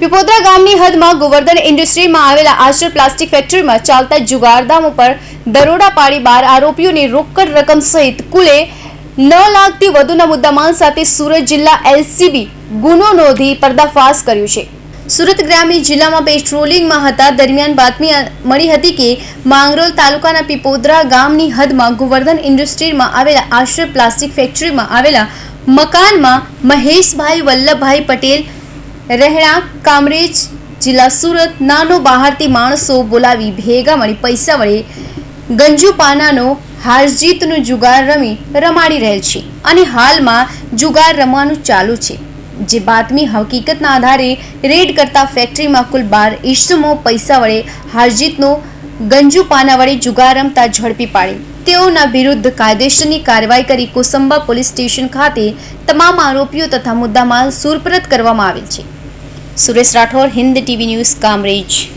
પીપોદરા ગામની હદમાં ગોવર્ધન ઇન્ડસ્ટ્રીમાં આવેલા આશ્રય પ્લાસ્ટિક ફેક્ટરીમાં ચાલતા જુગારધામ ઉપર દરોડા પાડી બાર આરોપીઓની રોકડ રકમ સહિત કુલે નવ લાખથી વધુના મુદ્દામાલ સાથે સુરત જિલ્લા એલસીબી ગુનો નોંધી પર્દાફાશ કર્યું છે. સુરત ગ્રામીણ જિલ્લામાં પેટ્રોલિંગમાં હતા. દરમિયાન બાતમી મળી હતી કે માંગરોલ તાલુકાના પીપોદરા ગામની હદમાં ગોવર્ધન ઇન્ડસ્ટ્રીમાં આવેલા આશ્રય પ્લાસ્ટિક ફેક્ટરીમાં આવેલા મકાનમાં મહેશભાઈ વલ્લભભાઈ પટેલ રહેણાંક કામરેજ જિલ્લા સુરત નાનો બહારથી માણસો બોલાવી ભેગા મળી પૈસા વડે ગંજુપાનાનો હારજીતનું જુગાર રમી રમાડી રહેલ છે અને હાલમાં જુગાર રમવાનું ચાલુ છે. જે બાતમી હકીકતના આધારે રેડ કરતા ફેક્ટરીમાં કુલ બાર ઈસમો પૈસા વડે હારજીતનો ગંજુ પાના વડે જુગાર રમતા ઝડપી પાડી. તેઓના વિરુદ્ધ કાયદેસરની કાર્યવાહી કરી કોસંબા પોલીસ સ્ટેશન ખાતે તમામ આરોપીઓ તથા મુદ્દામાલ સુરપરત કરવામાં આવેલ છે. Suresh Rathod Hind TV news Kamrej.